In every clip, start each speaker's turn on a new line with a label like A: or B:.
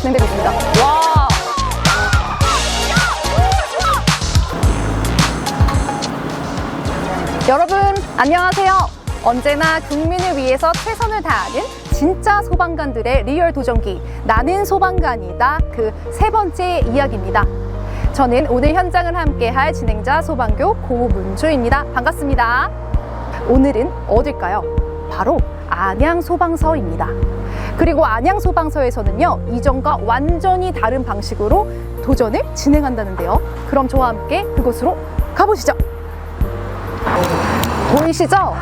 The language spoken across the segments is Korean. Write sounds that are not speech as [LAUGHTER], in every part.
A: 진행되고 있습니다. 와. 여러분 안녕하세요. 언제나 국민을 위해서 최선을 다하는 진짜 소방관들의 리얼 도전기 나는 소방관이다 그 세 번째 이야기입니다. 저는 오늘 현장을 함께할 진행자 소방교 고문주입니다. 반갑습니다. 오늘은 어딜까요? 바로 안양 소방서입니다. 그리고 안양 소방서에서는요 이전과 완전히 다른 방식으로 도전을 진행한다는데요. 그럼 저와 함께 그곳으로 가보시죠. 보이시죠?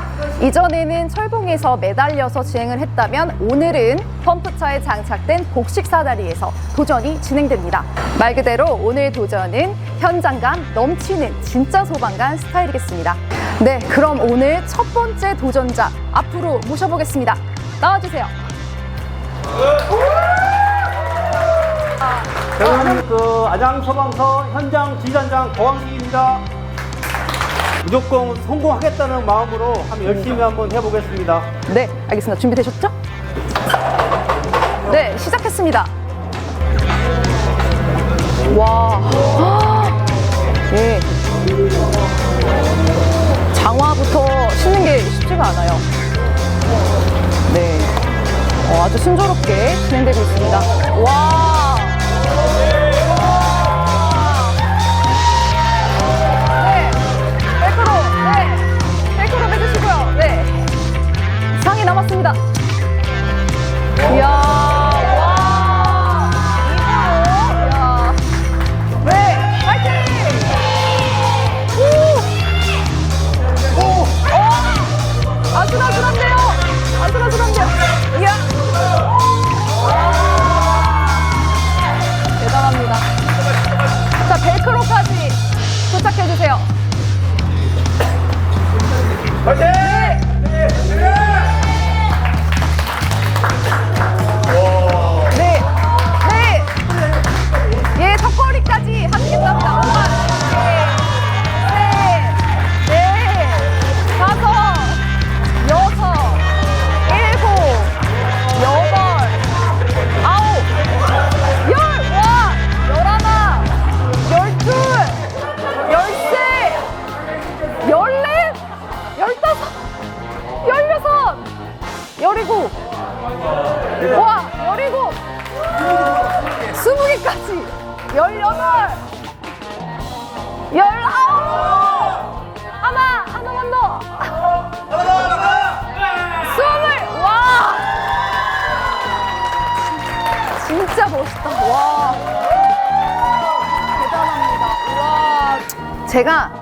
A: 이전에는 철봉에서 매달려서 진행을 했다면 오늘은 펌프차에 장착된 복식 사다리에서 도전이 진행됩니다. 말 그대로 오늘 도전은 현장감 넘치는 진짜 소방관 스타일이겠습니다. 네, 그럼 오늘 첫 번째 도전자 앞으로 모셔보겠습니다. 나와주세요.
B: 저는 그 안양 소방서 현장 지휘단장 고왕식입니다. 무조건 성공하겠다는 마음으로 한번 열심히 한번 해보겠습니다.
A: 네, 알겠습니다. 준비되셨죠? 네, 시작했습니다. 와, 예. 장화부터 신는 게 쉽지가 않아요. 네, 어, 아주 순조롭게 진행되고 있습니다. 와. 도착해주세요. 네! 열일곱. 와, 열일곱, 스무 개까지, 열여덟, 열아홉, 하나, 하나만 더, 스물, 와, 진짜 멋있다, 와, 대단합니다, 와, 제가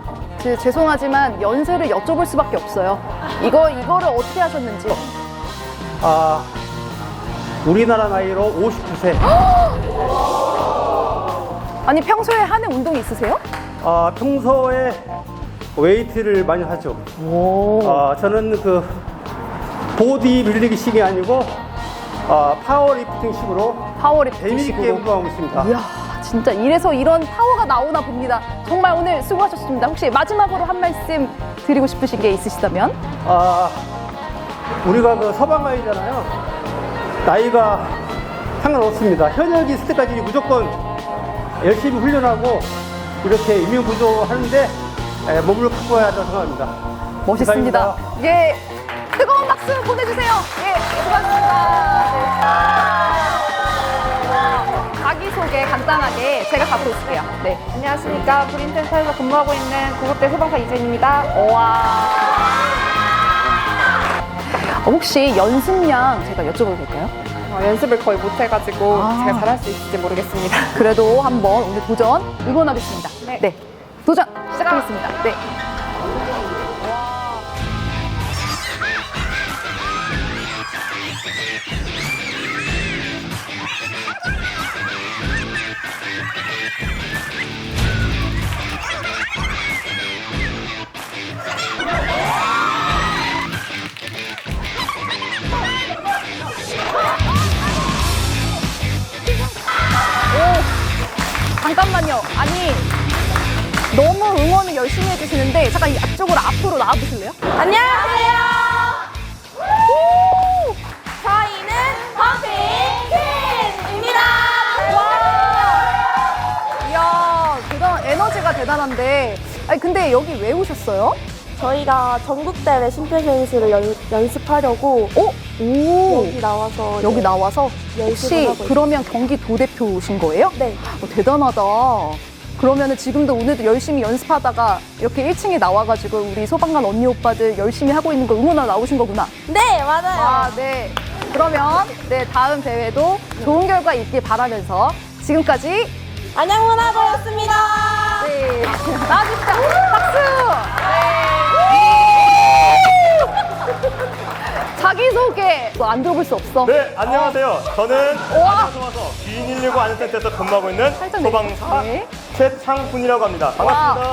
A: 그, 죄송하지만 연세를 여쭤볼 수밖에 없어요. 이거 이거를 어떻게 하셨는지.
B: 아, 우리나라 나이로 59세. [GASPS]
A: 아니 평소에 하는 운동이 있으세요?
B: 아, 평소에 웨이트를 많이 하죠.
A: 오.
B: 아, 저는 그 보디 빌리기식이 아니고 아, 파워리프팅식으로
A: 파워리프팅
B: 재미있게
A: 식으로.
B: 운동하고 있습니다.
A: 이야, 진짜 이래서 이런 파워가 나오나 봅니다. 정말 오늘 수고하셨습니다. 혹시 마지막으로 한 말씀 드리고 싶으신 게 있으시다면?
B: 아, 우리가 그 서방가이잖아요. 나이가 상관없습니다. 현역이 있을 때까지 무조건 열심히 훈련하고 이렇게 임용구조 하는데 에, 몸을 갖고 와야 한다고 생각합니다.
A: 멋있습니다.
B: 감사합니다.
A: 예, 뜨거운 박수 보내주세요. 예, 수고하셨습니다. 네. 자기소개 간단하게 제가 갖고 있을게요. 네.
C: 안녕하십니까. 브린센터에서 근무하고 있는 구급대 소방사 이재입니다.
A: 와. 어, 혹시 연습량 제가 여쭤봐도 될까요?
C: 어, 연습을 거의 못해가지고
A: 아.
C: 제가 잘할 수 있을지 모르겠습니다.
A: 그래도 한번 오늘 도전 응원하겠습니다.
C: 네.
A: 도전 시작하겠습니다. 네. 잠깐만요. 아니 너무 응원을 열심히 해주시는데 잠깐 이 앞쪽으로 앞으로 나와보실래요?
D: 안녕하세요.
A: 우!
D: 저희는 버핑 팀입니다. 와. 이야 대단 에너지가 대단한데.
A: 아니 근데 여기 왜 오셨어요?
D: 저희가 전국대회 심폐소인술을 연습하려고
A: 어? 오.
D: 여기 나와서
A: 여기
D: 네,
A: 나와서 혹시
D: 하고.
A: 그러면 경기도 대표신 거예요?
D: 네.
A: 어, 대단하다. 그러면은 지금도 오늘도 열심히 연습하다가 이렇게 1층에 나와가지고 우리 소방관 언니 오빠들 열심히 하고 있는 거 응원하러 나오신 거구나.
D: 네, 맞아요.
A: 아, 네. 그러면 네 다음 대회도 좋은 결과 있길 바라면서 지금까지
D: 안양문화고였습니다.
A: 네 [LAUGHS] 나와주시죠. 박수. 자기 소개 안 들어볼 수 없어.
E: 네, 안녕하세요. 저는
A: 우와.
E: 안양소방서 B119 안전센터에서 근무하고 있는
A: 살짝
E: 소방사.
A: 네.
E: 최창훈이라고 합니다. 반갑습니다.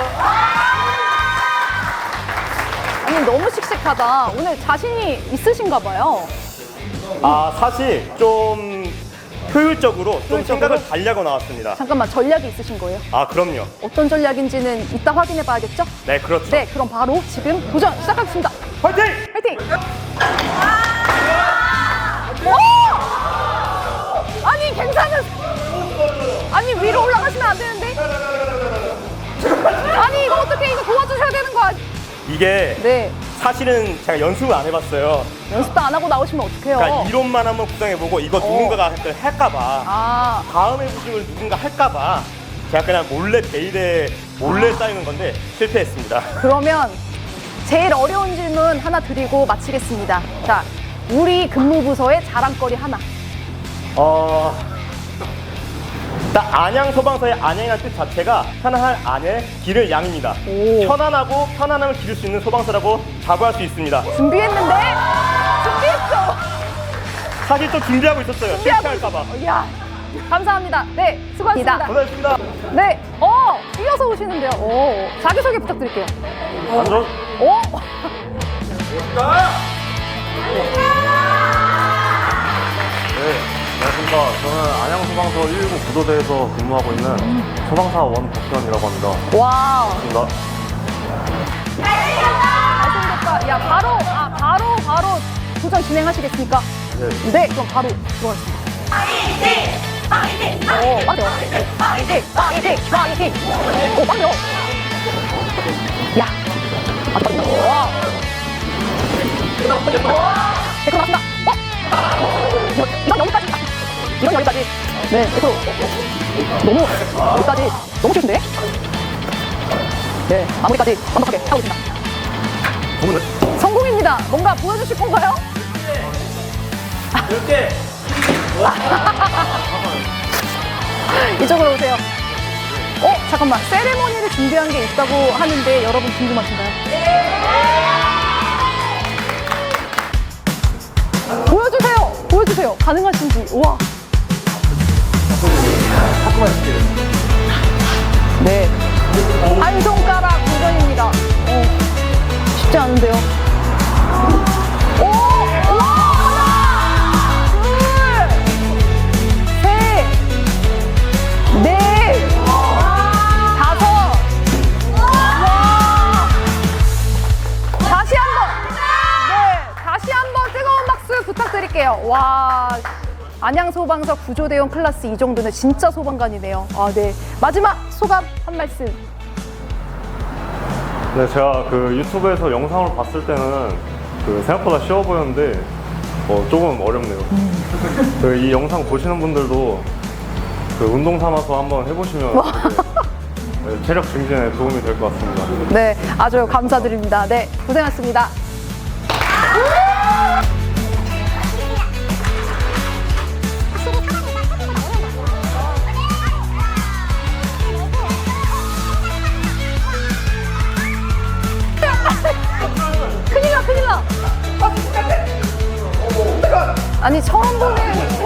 A: 아니 너무 씩씩하다. 오늘 자신이 있으신가 봐요.
E: 아, 사실 좀 효율적으로 좀
A: 효율적으로?
E: 생각을 달리하고 나왔습니다.
A: 잠깐만 전략이 있으신 거예요?
E: 아, 그럼요.
A: 어떤 전략인지는 이따 확인해 봐야겠죠?
E: 네, 그렇죠.
A: 네, 그럼 바로 지금 도전 시작하겠습니다.
E: 화이팅!
A: 화이팅! 오! 아니 괜찮은 아니 위로 올라가시면 안 되는데 아니 이거 어떻게 이거 도와주셔야 되는 거 아니
E: 이게
A: 네
E: 사실은 제가 연습을 안 해봤어요.
A: 연습도 안 하고 나오시면 어떡해요
E: 그러니까 이론만 한번 구상해보고 이거 누군가가 할까봐
A: 아
E: 다음 해부심을 누군가 할까봐 제가 그냥 몰래 데이대 몰래 쌓이는 건데 실패했습니다.
A: 그러면 제일 어려운 질문 하나 드리고 마치겠습니다 자 우리 근무부서의 자랑거리 하나
E: 어, 일단 안양 소방서의 안양이라는 뜻 자체가 편안한 안에 길을 양입니다.
A: 오.
E: 편안하고 편안함을 기를 수 있는 소방서라고 자부할 수 있습니다.
A: 준비했는데 준비했어
E: 사실 또 준비하고 있었어요. 실패할까봐.
A: 이야 감사합니다 네 수고하셨습니다
E: 고생했습니다.
A: 네, 어, 이어서 오시는데요. 오, 자기소개 부탁드릴게요. 오,
F: 네, 안녕하십니까. 저는 안양소방서 119 구조대에서 근무하고 있는 소방사 원덕현이라고 합니다.
A: 와,
F: 반갑습니다.
A: 잘생겼다. 야, 바로, 아, 바로, 바로 도전 진행하시겠습니까?
F: 네.
A: 네, 그럼 바로 들어가겠습니다. 오, 맞아. 파이팅, 파이팅, 파이팅. 오, 맞아. 네, 그럼 맞습니다. 어? 이거, 이건 여기까지. 이건 여기까지. 네, 그로 너무, 여기까지. 너무 쉬운데? 네, 마무리까지 완벽하게 하고 있습니다. 성공입니다. 뭔가 보여주실 건가요?
E: 이렇게
A: 이쪽으로 오세요. 어, 잠깐만. 세레모니를 준비한 게 있다고 하는데 여러분 궁금하신가요? 보 가능하신지. 우와. 네. 한 손가락 도전입니다. 어, 쉽지 않은데요. 오! 안양 소방서 구조대원 클래스 이 정도는 진짜 소방관이네요. 아, 네. 마지막 소감 한 말씀.
F: 네, 제가 그 유튜브에서 영상을 봤을 때는 그 생각보다 쉬워 보였는데 어, 조금 어렵네요. 그 이 영상 보시는 분들도 그 운동 삼아서 한번 해보시면 되게, [LAUGHS] 네, 체력 증진에 도움이 될 것 같습니다.
A: 네, 아주 감사드립니다. 네, 고생하셨습니다. 아니, 처음 보는